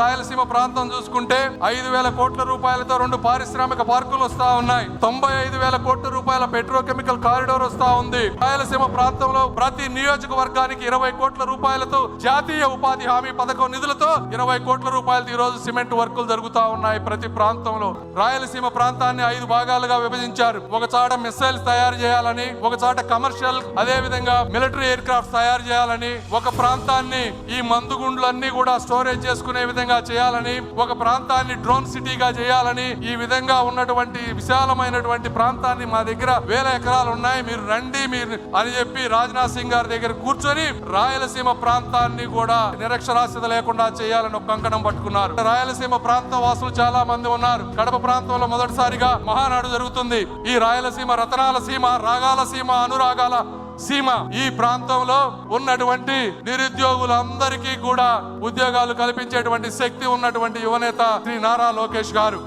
రాయలసీమ ప్రాంతం చూసుకుంటే ఐదు వేల కోట్ల రూపాయలతో రెండు పారిశ్రామిక పార్కులు వస్తా ఉన్నాయి. తొంభై ఐదు వేల కోట్ల రూపాయల పెట్రోకెమికల్ కారిడోర్ వస్తా ఉంది. రాయలసీమ ప్రాంతంలో ప్రతి నియోజకవర్గానికి ఇరవై కోట్ల రూపాయలతో జాతీయ ఉపాధి హామీ పథకం నిధులతో ఇరవై కోట్ల రూపాయలతో ఈ రోజు సిమెంట్ వర్కులు జరుగుతా ఉన్నాయి ప్రతి ప్రాంతంలో. రాయలసీమ ప్రాంతాన్ని ఐదు భాగాలుగా విభజించారు. ఒక చాట మిసైల్స్ తయారు చేయాలని ఒక చాట కమర్షియల్ అదే విధంగా మిలిటరీ ఎయిర్ క్రాఫ్ట్ తయారు చేయాలని ఒక ప్రాంతాన్ని ఈ మందుగుండ్లన్నీ కూడా స్టోరేజ్ చేసుకునే విధంగా చేయాలని ఒక ప్రాంతాన్ని డ్రోన్ సిటీగా చేయాలని ఈ విధంగా ఉన్నటువంటి విశాలమైనటువంటి ప్రాంతాన్ని మా దగ్గర వేల ఎకరాలు ఉన్నాయి. మీరు రండి మీరు అని చెప్పి రాజ్నాథ్ సింగ్ గారి దగ్గర కూర్చొని రాయలసీమ ప్రాంతాన్ని కూడా నిరక్షరాస్యత లేకుండా చేయాలని ఒక కంకణం పట్టుకున్నారు. రాయలసీమ ప్రాంత వాసులు చాలా మంది ఉన్నారు. కడప ప్రాంతంలో మొదటిసారిగా మహానాడు జరుగుతుంది. ఈ రాయలసీమ రతనాల సీమ రాగాల సీమ అనురాగాల సీమ ఈ ప్రాంతంలో ఉన్నటువంటి నిరుద్యోగులందరికీ కూడా ఉద్యోగాలు కల్పించేటువంటి శక్తి ఉన్నటువంటి యువనేత శ్రీ నారా లోకేష్ గారు.